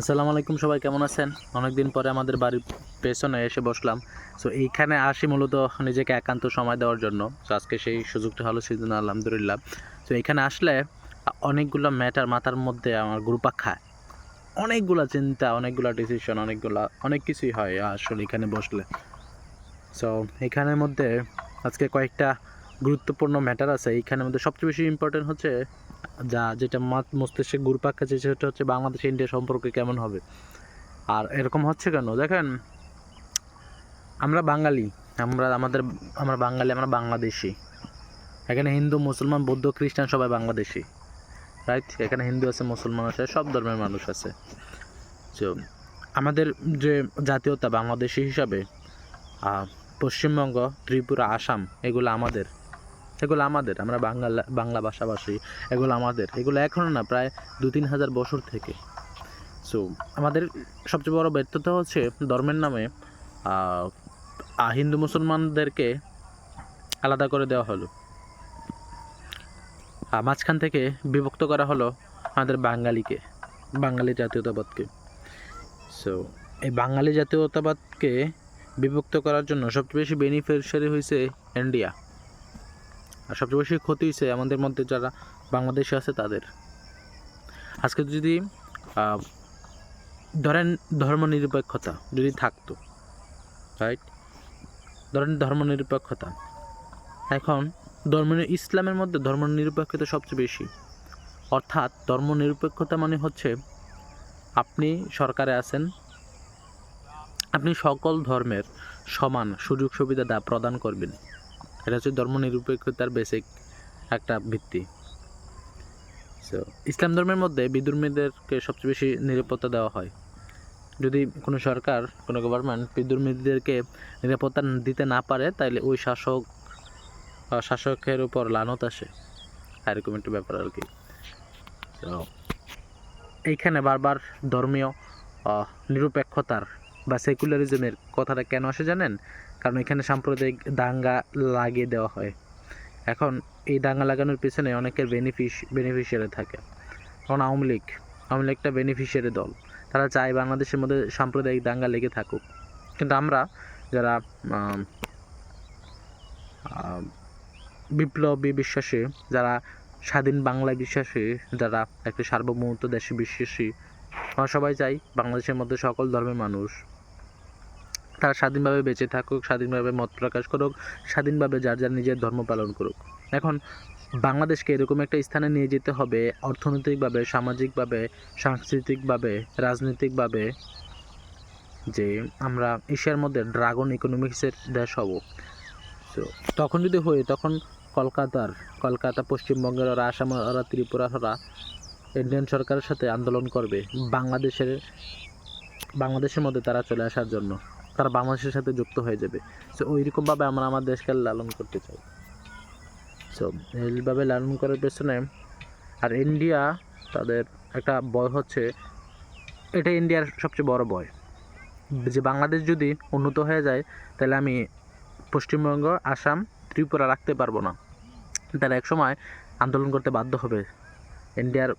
আসসালামু আলাইকুম সবাই, কেমন আছেন? অনেকদিন পরে আমাদের বাড়ির পেছনে এসে বসলাম। সো এইখানে আসি মূলত নিজেকে একান্ত সময় দেওয়ার জন্য। তো আজকে সেই সুযোগটা হলো সেদিন আলহামদুলিল্লাহ। তো এখানে আসলে অনেকগুলো ম্যাটার মাথার মধ্যে আমার গ্রুপা খায়। অনেকগুলা চিন্তা, অনেকগুলা ডিসিশন অনেকগুলা, অনেক কিছুই হয় আসলে এখানে বসলে। সো এখানের মধ্যে আজকে কয়েকটা গুরুত্বপূর্ণ ম্যাটার আছে। এইখানের মধ্যে সবচেয়ে বেশি ইম্পর্টেন্ট হচ্ছে যা যেটা মস্তিষ্কে ঘুরপাক খাচ্ছে, সেটা হচ্ছে বাংলাদেশ ইন্ডিয়া সম্পর্কে কেমন হবে। আর এরকম হচ্ছে কেন? দেখেন, আমরা বাঙালি, আমরা আমাদের, আমরা বাঙালি, আমরা বাংলাদেশি। এখানে হিন্দু, মুসলমান, বৌদ্ধ, খ্রিস্টান সবাই বাংলাদেশি। রাইট এখানে হিন্দু আছে, মুসলমান আছে, সব ধর্মের মানুষ আছে। তো আমাদের যে জাতীয়তা বাংলাদেশি হিসাবে পশ্চিমবঙ্গ, ত্রিপুরা, আসাম, এগুলো আমাদের। এগুলো আমাদের, আমরা বাংলা বাংলা ভাষাভাষী, এগুলো আমাদের। এগুলো এখনও না, প্রায় দু তিন হাজার বছর থেকে। সো আমাদের সবচেয়ে বড় ব্যর্থতা হচ্ছে ধর্মের নামে হিন্দু মুসলমানদেরকে আলাদা করে দেওয়া হলো। আর মাঝখান থেকে বিভক্ত করা হলো আমাদের বাঙালিকে, বাঙালি জাতীয়তাবাদকে। সো এই বাঙালি জাতীয়তাবাদকে বিভক্ত করার জন্য সবচেয়ে বেশি বেনিফিশিয়ারি হয়েছে ইন্ডিয়া আর সবচেয়ে বেশি ক্ষতি হয়েছে আমাদের মধ্যে যারা বাংলাদেশে আছে তাদের। আজকে যদি ধরেন ধর্মনিরপেক্ষতা যদি থাকতো রাইট ধরেন ধর্মনিরপেক্ষতা। এখন ধর্ম ইসলামের মধ্যে ধর্মনিরপেক্ষতা সবচেয়ে বেশি। অর্থাৎ ধর্মনিরপেক্ষতা মানে হচ্ছে আপনি সরকারে আছেন, আপনি সকল ধর্মের সমান সুযোগ সুবিধা প্রদান করবেন। এটা হচ্ছে ধর্মনিরপেক্ষতার বেসিক একটা ভিত্তি। সো ইসলাম ধর্মের মধ্যে বিদুর্মীদেরকে সবচেয়ে বেশি নিরাপত্তা দেওয়া হয়। যদি কোনো সরকার, কোনো গভর্নমেন্ট বিদুর্মীদেরকে নিরাপত্তা দিতে না পারে তাহলে ওই শাসক শাসকের উপর লানত আসে। এরকম একটা ব্যাপার আর কি। তো এইখানে বারবার ধর্মীয় নিরপেক্ষতার বা সেকুলারিজমের কথাটা কেন আসে জানেন? কারণ এখানে সাম্প্রদায়িক দাঙ্গা লাগিয়ে দেওয়া হয়। এখন এই দাঙ্গা লাগানোর পিছনে অনেকের বেনিফিস বেনিফিশিয়ারি থাকে। যেমন আওয়ামী লীগ, আওয়ামী লীগটা বেনিফিশিয়ারি দল। তারা চায় বাংলাদেশের মধ্যে সাম্প্রদায়িক দাঙ্গা লেগে থাকুক। কিন্তু আমরা যারা বিপ্লবী বিশ্বাসী, যারা স্বাধীন বাংলায় বিশ্বাসী, যারা একটা সার্বভৌমত্ব দেশে বিশ্বাসী, আমরা সবাই চাই বাংলাদেশের মধ্যে সকল ধর্মের মানুষ তারা স্বাধীনভাবে বেঁচে থাকুক, স্বাধীনভাবে মত প্রকাশ করুক, স্বাধীনভাবে যার যার নিজের ধর্ম পালন করুক। এখন বাংলাদেশকে এরকম একটা স্থানে নিয়ে যেতে হবে অর্থনৈতিকভাবে, সামাজিকভাবে, সাংস্কৃতিকভাবে, রাজনৈতিকভাবে যে আমরা এশিয়ার মধ্যে ড্রাগন ইকোনমিক্সের দেশ হব। তো তখন যদি হই তখন কলকাতার, কলকাতা, পশ্চিমবঙ্গের ওরা, আসাম ওরা ত্রিপুরা ওরা ইন্ডিয়ান সরকারের সাথে আন্দোলন করবে বাংলাদেশের বাংলাদেশের মধ্যে তারা চলে আসার জন্য। তারা বাংলাদেশের সাথে যুক্ত হয়ে যাবে। সো ওইরকমভাবে আমরা আমার দেশকে লালন করতে চাই। সো এইভাবে লালন করার পেছনে আর ইন্ডিয়া তাদের একটা বয় হচ্ছে, এটা ইন্ডিয়ার সবচেয়ে বড় বয়। যে বাংলাদেশ যদি উন্নত হয়ে যায়, তাহলে আমি পশ্চিমবঙ্গ, আসাম, ত্রিপুরা রাখতে পারব না। তারা একসময় আন্দোলন করতে বাধ্য হবে। ইন্ডিয়ার,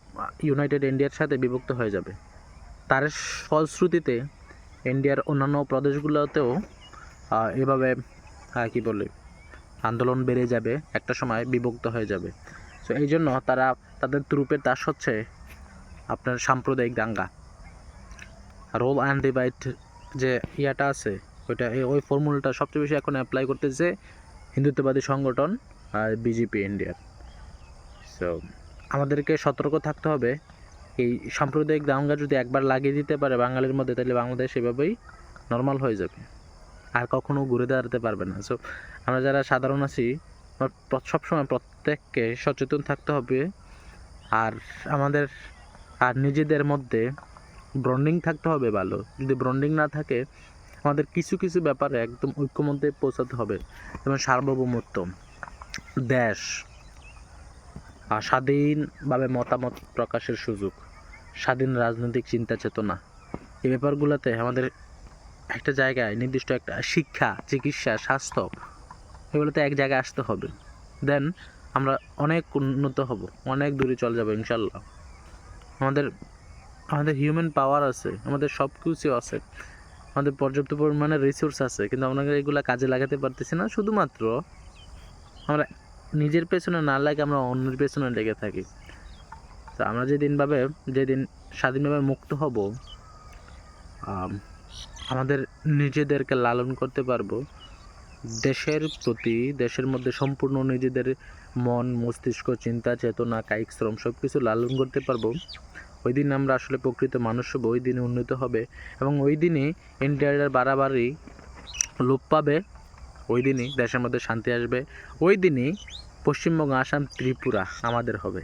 ইউনাইটেড ইন্ডিয়ার সাথে বিভক্ত হয়ে যাবে। তার ফলশ্রুতিতে ইন্ডিয়ার অন্যান্য প্রদেশগুলোতেও এভাবে কি বলে, আন্দোলন বেড়ে যাবে, একটা সময় বিভক্ত হয়ে যাবে। তো এই জন্য তারা, তাদের ত্রুপের দাস হচ্ছে আপনার সাম্প্রদায়িক দাঙ্গা। রোল অ্যান্ড ডিভাইড যে ইয়াটা আছে, ওইটা ওই ফর্মুলাটা সবচেয়ে বেশি এখন অ্যাপ্লাই করতেছে হিন্দুত্ববাদী সংগঠন আর বিজেপি ইন্ডিয়ার সো আমাদেরকে সতর্ক থাকতে হবে এই সাম্প্রদায়িক দাঙ্গা যদি একবার লাগিয়ে দিতে পারে বাঙালির মধ্যে, তাহলে বাংলাদেশ এভাবেই নর্মাল হয়ে যাবে। আর কখনো ঘুরে দাঁড়াতে পারবে না। সো আমরা যারা সাধারণ আছি সবসময় প্রত্যেককে সচেতন থাকতে হবে। আর আমাদের, আর নিজেদের মধ্যে ব্রন্ডিং থাকতে হবে ভালো। যদি ব্রন্ডিং না থাকে, আমাদের কিছু কিছু ব্যাপারে একদম ঐক্যমধ্যে পৌঁছাতে হবে। যেমন সার্বভৌমত্ব, দেশ স্বাধীনভাবে মতামত প্রকাশের সুযোগ। স্বাধীন রাজনৈতিক চিন্তা চেতনা। এই ব্যাপারগুলোতে আমাদের একটা জায়গায় নির্দিষ্ট একটা শিক্ষা, চিকিৎসা, স্বাস্থ্য, এগুলোতে এক জায়গায় আসতে হবে। দেন আমরা অনেক উন্নত হব, অনেক দূরে চলে যাব ইনশাল্লাহ আমাদের আমাদের হিউম্যান পাওয়ার আছে, আমাদের সব কিছু আছে। আমাদের পর্যাপ্ত পরিমাণে রিসোর্স আছে, কিন্তু আমরা এগুলো কাজে লাগাতে পারতেছি না। শুধুমাত্র আমরা নিজের পেছনে না লাগে আমরা অন্যের পেছনে লেগে থাকি। তো আমরা যেদিনভাবে, যেদিন স্বাধীনভাবে মুক্ত হব আমাদের নিজেদেরকে লালন করতে পারব, দেশের প্রতি, দেশের মধ্যে সম্পূর্ণ নিজেদের মন, মস্তিষ্ক, চিন্তা, চেতনা, কায়িক শ্রম সব কিছু লালন করতে পারব। ওই দিন আমরা আসলে প্রকৃত মানুষ হব, ওই দিনে উন্নত হবে এবং ওই দিনই ইন্ডিয়ার বাড়াবাড়ি লোপ পাবে, ওই দিনই দেশের মধ্যে শান্তি আসবে, ওই দিনই পশ্চিমবঙ্গ, আসাম, ত্রিপুরা আমাদের হবে।